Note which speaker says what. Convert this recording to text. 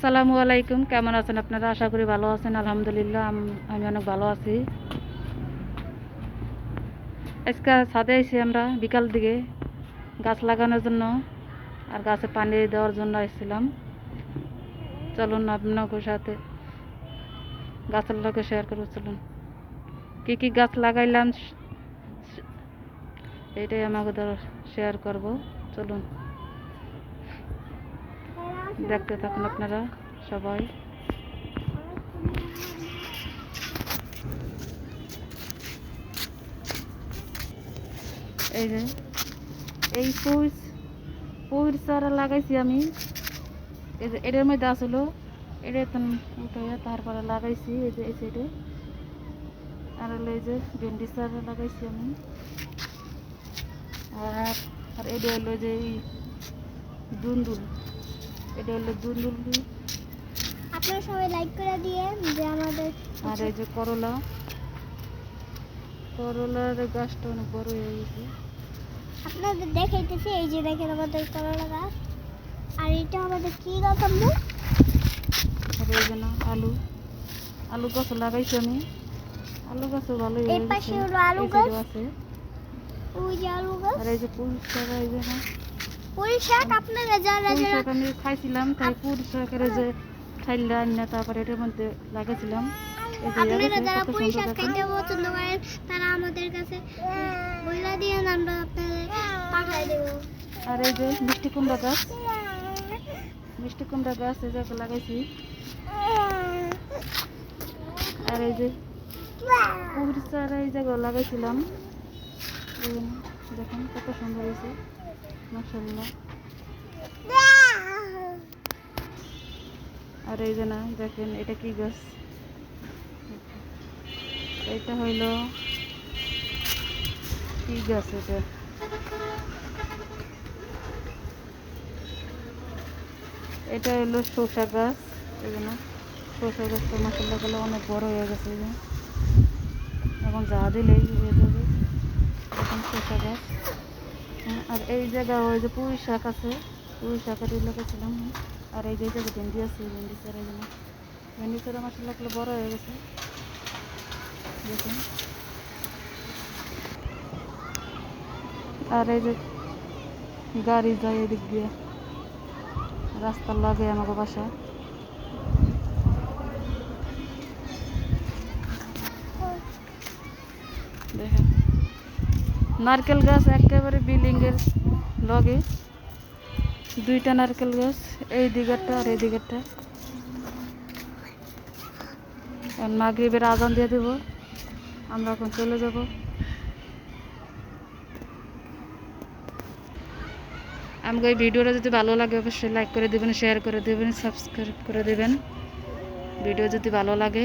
Speaker 1: আসসালামু আলাইকুম, কেমন আছেন আপনারা? আশা করি ভালো আছেন, আলহামদুলিল্লাহ, আমি অনেক ভালো আছি। আজকে ছাদে এসেছি আমরা, বিকাল দিকে। গাছ লাগানোর জন্য আর গাছে পানি দেওয়ার জন্য এসেছিলাম চলুন আপনাদের সাথে গাছের লোকে শেয়ার করব, চলুন। কী কী গাছ লাগাইলাম, স- আমাকে শেয়ার করব, চলুন। দেখতে থাকুন আপনারা সবাই। এই যে, এই পুঁই পুঁইর চারা লাগাইছি আমি। এই যে, এটার মধ্যে আসলো। এটা তারপরে লাগাইছি এই যে, এই সাইডে আর হলো এই যে, ভেন্ডি চারা লাগাইছি আমি। আর আর এটা হলো যে দুন্দুল। এটা হলো দুন্দুল
Speaker 2: আপনারা সবাই লাইক করে দিয়ে যে আমাদের
Speaker 1: আর এই যে করলা। করলার গাছটা অনেক বড় হয়ে গেছে।
Speaker 2: আপনাদের দেখাইতেছি এই যে দেখেন আমাদের করলা গাছ। আর এটা আমাদের কি গাছ আম্মু?
Speaker 1: আর এই যে আলু। আলু গাছ লাগাইছি আমি। আলু গাছও ভালোই
Speaker 2: এর পাশে হলো আলু গাছ। ওই যে আলু গাছ।
Speaker 1: আর এই যে পুঁই শাক এই যে না।
Speaker 2: শাক আপনারা যারা যারা
Speaker 1: শাক আমি খাইছিলাম তাই শাকের যে তারপরে এটার মধ্যে লাগাইছিলাম এই
Speaker 2: আপনারা যারা
Speaker 1: কত
Speaker 2: শাক খাইতে পছন্দ করেন তারা আমাদের কাছে বইলা দিয়ে আমরা আপনাদের পাঠাই দেব।
Speaker 1: আর এই যে মিষ্টি কুমড়া গাছ। মিষ্টি কুমড়া গাছ এই যে লাগাইছি। আর এই যে পুকুর চারা এই জায়গায় লাগাইছিলাম। দেখুন কত সুন্দর হয়েছে। মাসাল্লাহ আর এই যে না, দেখেন, এটা কি গাছ? এটা হইল কি গাছ এটা? এটা হলো শসা গাছ, এই জন্য গাছটা মাসাল্লাহ গেলে অনেক বড় হয়ে গেছে, এই এখন যা দিলেই হয়ে যাবে। এখন শসা গাছ। আর এই জায়গায় ওই যে পুঁই শাক আছে পুঁই শাকের আর এই যে এই জায়গায় ভেন্ডি আছে, ভেন্ডি চারা এই জন্য। ভেন্ডি চারা মাসাল্লাহ গেলে বড় হয়ে গেছে। দেখুন। আর এই যে গাড়ি যায় এদিক দিয়ে, রাস্তার লাগে আমাকে বাসা। নারকেল গাছ একেবারে বিল্ডিংয়ের লগে। দুইটা নারকেল গাছ, এই দিকেরটা আর এই দিকেরটা। মাগরিবের আজান দিয়ে দেব, আমরা এখন চলে যাব। আমাকে এই ভিডিওটা যদি ভালো লাগে, অবশ্যই লাইক করে দেবেন শেয়ার করে দেবেন সাবস্ক্রাইব করে দেবেন। ভিডিও যদি ভালো লাগে